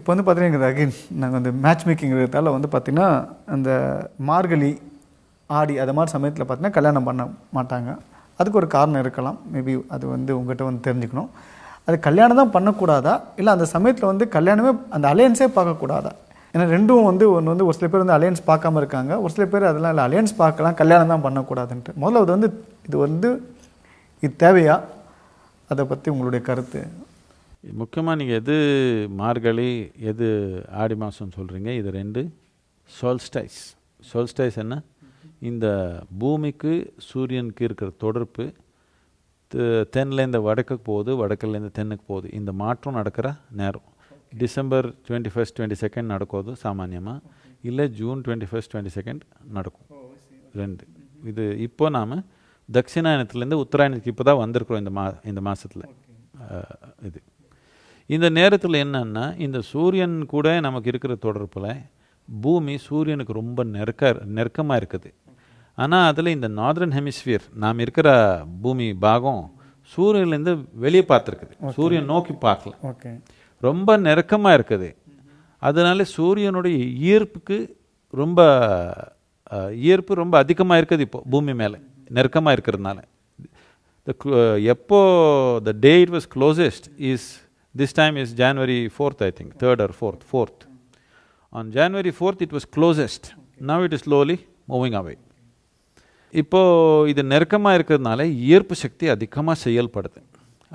இப்போ வந்து பார்த்தீங்கன்னா அகைன் நாங்கள் வந்து மேட்ச் மேக்கிங்கிறதால வந்து பார்த்திங்கன்னா அந்த மார்கழி ஆடி அது மாதிரி சமயத்தில் பார்த்தீங்கன்னா கல்யாணம் பண்ண மாட்டாங்க. அதுக்கு ஒரு காரணம் இருக்கலாம். மேபி அது வந்து உங்கள்கிட்ட வந்து தெரிஞ்சுக்கணும். அது கல்யாணம் தான் பண்ணக்கூடாதா? இல்லை அந்த சமயத்தில் வந்து கல்யாணமே அந்த அலையன்ஸே பார்க்கக்கூடாதா? ஏன்னா ரெண்டும் வந்து ஒன்று வந்து ஒரு சில பேர் வந்து அலையன்ஸ் பார்க்காம இருக்காங்க. ஒரு சில பேர் அதெல்லாம் இல்லை அலையன்ஸ் பார்க்கலாம் கல்யாணம் தான் பண்ணக்கூடாதுன்ட்டு. முதல்ல அது வந்து இது வந்து இது தேவையா? அதை பற்றி உங்களுடைய கருத்து. முக்கியமாக நீங்கள் எது மார்கழி எது ஆடி மாதம் சொல்கிறீங்க இது ரெண்டு. சோல்ஸ்டைஸ் சோல்ஸ்டைஸ் என்ன? இந்த பூமிக்கு சூரியனுக்கு இருக்கிற தொடர்பு தென்லேருந்து வடக்குக்கு போகுது வடக்குலேருந்து தென்னுக்கு போகுது. இந்த மாற்றம் நடக்கிற நேரம். December twenty first twenty second நடக்குது சாமானியமாக இல்லை June twenty first twenty second நடக்கும். ரெண்டு. இது இப்போ நாம் தட்சிணாயனத்துலேருந்து உத்தராயணத்துக்கு இப்போ தான் வந்திருக்கிறோம் இந்த மா இந்த மாதத்தில் இது. இந்த நேரத்தில் என்னன்னா இந்த சூரியன் கூட நமக்கு இருக்கிற தொடர்பில் பூமி சூரியனுக்கு ரொம்ப நெருக்க நெருக்கமாக இருக்குது. ஆனால் அதில் இந்த நார்தர்ன் ஹெமிஸ்பியர் நாம் இருக்கிற பூமி பாகம் சூரியன்லேருந்து வெளியே பார்த்துருக்குது. சூரியன் நோக்கி பார்க்கல. ஓகே. ரொம்ப நெருக்கமாக இருக்குது. அதனால சூரியனுடைய ஈர்ப்புக்கு ரொம்ப ஈர்ப்பு ரொம்ப அதிகமாக இருக்குது இப்போ பூமி மேலே. நெருக்கமாக இருக்கிறதுனால. Uh, எப்போ the day it was closest is this time is January fourth I think third or fourth fourth. On January fourth it was closest. Now it is slowly moving away. இப்போ இது நெருக்கமாக இருக்கிறதுனால ஈர்ப்பு சக்தி அதிகமாக செயல்படுது.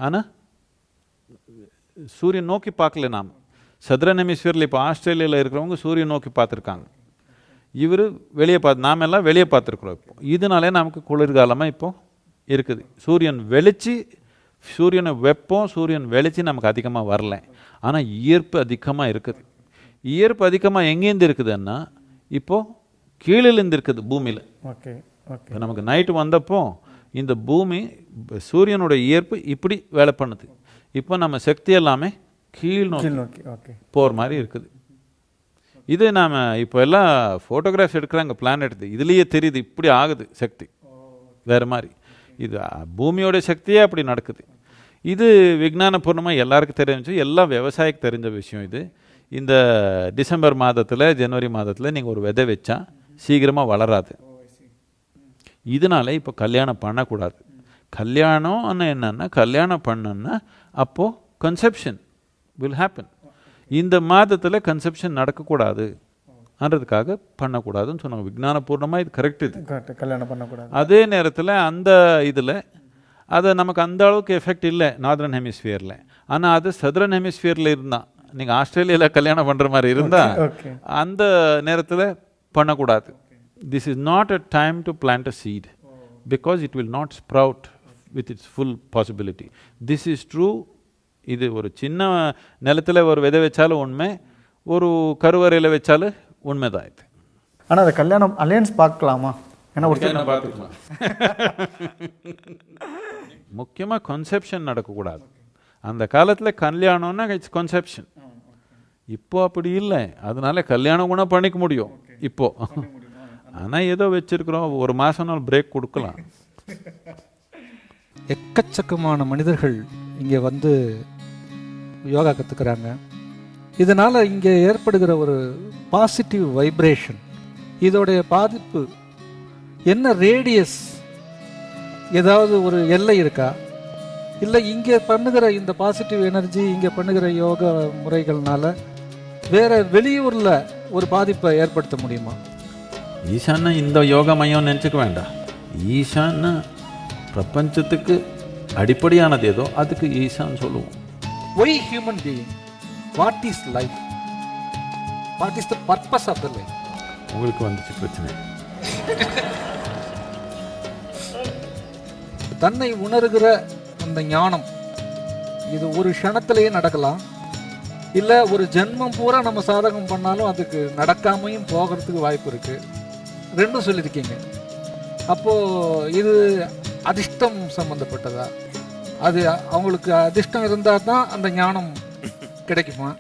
ஆனால் சூரியன் நோக்கி பார்க்கல நாம். சதுரன் ஹெமிஸ்பியரில் இப்போ ஆஸ்திரேலியாவில் இருக்கிறவங்க சூரியன் நோக்கி பார்த்துருக்காங்க. இவர் வெளியே பார்த்து நாம் எல்லாம் வெளியே பார்த்துருக்குறோம் இப்போ. இதனாலே நமக்கு குளிர்காலமாக இப்போ இருக்குது. சூரியன் வெளிச்சு சூரியனை வெப்பம் சூரியன் வெளிச்சு நமக்கு அதிகமாக வரல. ஆனால் ஈர்ப்பு அதிகமாக இருக்குது. ஈர்ப்பு அதிகமாக எங்கேருந்து இருக்குதுன்னா இப்போ கீழிலேருந்து இருக்குது பூமியில். Okay okay. நமக்கு நைட்டு வந்தப்போ இந்த பூமி சூரியனோட ஈர்ப்பு இப்படி வேலை பண்ணுது. இப்போ நம்ம சக்தி எல்லாமே கீழ் நோக்கி போகிற மாதிரி இருக்குது. இது நாம் இப்போ எல்லாம் ஃபோட்டோகிராஃப்ஸ் எடுக்கிறாங்க பிளானட் இதுலேயே தெரியுது இப்படி ஆகுது சக்தி. வேறு மாதிரி. இது பூமியோட சக்தியே அப்படி நடக்குது. இது விஜானபூர்ணமாக எல்லாருக்கும் தெரிஞ்சு எல்லாம் விவசாயிக்கு தெரிஞ்ச விஷயம் இது. இந்த டிசம்பர் மாதத்தில் ஜனவரி மாதத்தில் நீங்கள் ஒரு விதை வச்சா சீக்கிரமாக வளராது. இதனால இப்போ கல்யாணம் பண்ணக்கூடாது. கல்யாணம் என்னன்னா கல்யாணம் பண்ணன்னா அப்போது கன்செப்ஷன் வில் ஹேப்பன் இந்த மாதத்தில் கன்செப்ஷன் நடக்கக்கூடாது. நடக்கக்கூடாதுன்றதுக்காக பண்ணக்கூடாதுன்னு சொன்னாங்க. விஞ்ஞானபூர்ணமாக இது கரெக்ட் இது. கல்யாணம் பண்ணக்கூடாது. அதே நேரத்தில் அந்த இதில் அது நமக்கு அந்த அளவுக்கு எஃபெக்ட் இல்லை நார்தர்ன் ஹெமிஸ்பியரில் ஆனால் அது சதுரன் ஹெமிஸ்பியரில் இருந்தால் நீங்கள் ஆஸ்திரேலியாவில் கல்யாணம் பண்ணுற மாதிரி இருந்தால் அந்த நேரத்தில் பண்ணக்கூடாது. This is not a time to plant a seed because it will not sprout with its full possibility this is true இது ஒரு சின்ன நிலத்துல ஒரு விதை வச்சாலும் உண்மை ஒரு கருவறையில் வச்சாலும் உண்மைதான் இது ஆனால் அந்த கல்யாணம் அலையன்ஸ் பார்க்கலாமா? ஏன்னா ஒரு சில முக்கியமாக கன்செப்ஷன் நடக்கக்கூடாது. அந்த காலத்தில் கல்யாணம்னா இட்ஸ் கன்செப்ஷன் இப்போ அப்படி இல்லை. அதனால கல்யாணம் கூட பண்ணிக்க முடியும். இப்போ. ஆனால் ஏதோ வச்சிருக்கிறோம். ஒரு மாதம் நாள் பிரேக் கொடுக்கலாம். எக்கச்சக்கமான மனிதர்கள் இங்கே வந்து யோகா கற்றுக்கிறாங்க இதனால் இங்கே ஏற்படுகிற ஒரு பாசிட்டிவ் வைப்ரேஷன் இதோடைய பாதிப்பு என்ன ரேடியஸ் ஏதாவது ஒரு எல்லை இருக்கா? இல்லை இங்கே பண்ணுகிற இந்த பாசிட்டிவ் எனர்ஜி இங்கே பண்ணுகிற யோகா முறைகள்னால வேற வெளியூரில் ஒரு பாதிப்பை ஏற்படுத்த முடியுமா? ஈசான்னா இந்த யோகா மையம் நினச்சிக்க வேண்டாம். ஈசான்னா பிரபஞ்சத்துக்கு அடிப்படையானது ஏதோ அதுக்கு ஈசான்னு சொல்லுவோம். Why human being what is life what is the purpose of the life உங்களுக்கு வந்துச்சு பிரச்சனை. தன்னை உணர்கிற அந்த ஞானம் இது ஒரு க்ஷணத்திலேயே நடக்கலாம். இல்லை ஒரு ஜென்மம் பூரா நம்ம சாதகம் பண்ணாலும் அதுக்கு நடக்காமையும் போகிறதுக்கு வாய்ப்பு இருக்கு. ரெண்டும் சொல்லியிருக்கீங்க. அப்போ இது அதிர்ஷ்டம் சம்பந்தப்பட்டதா? அது அவங்களுக்கு அதிர்ஷ்டம் இருந்தால் தான் அந்த ஞானம் கிடைக்குமா?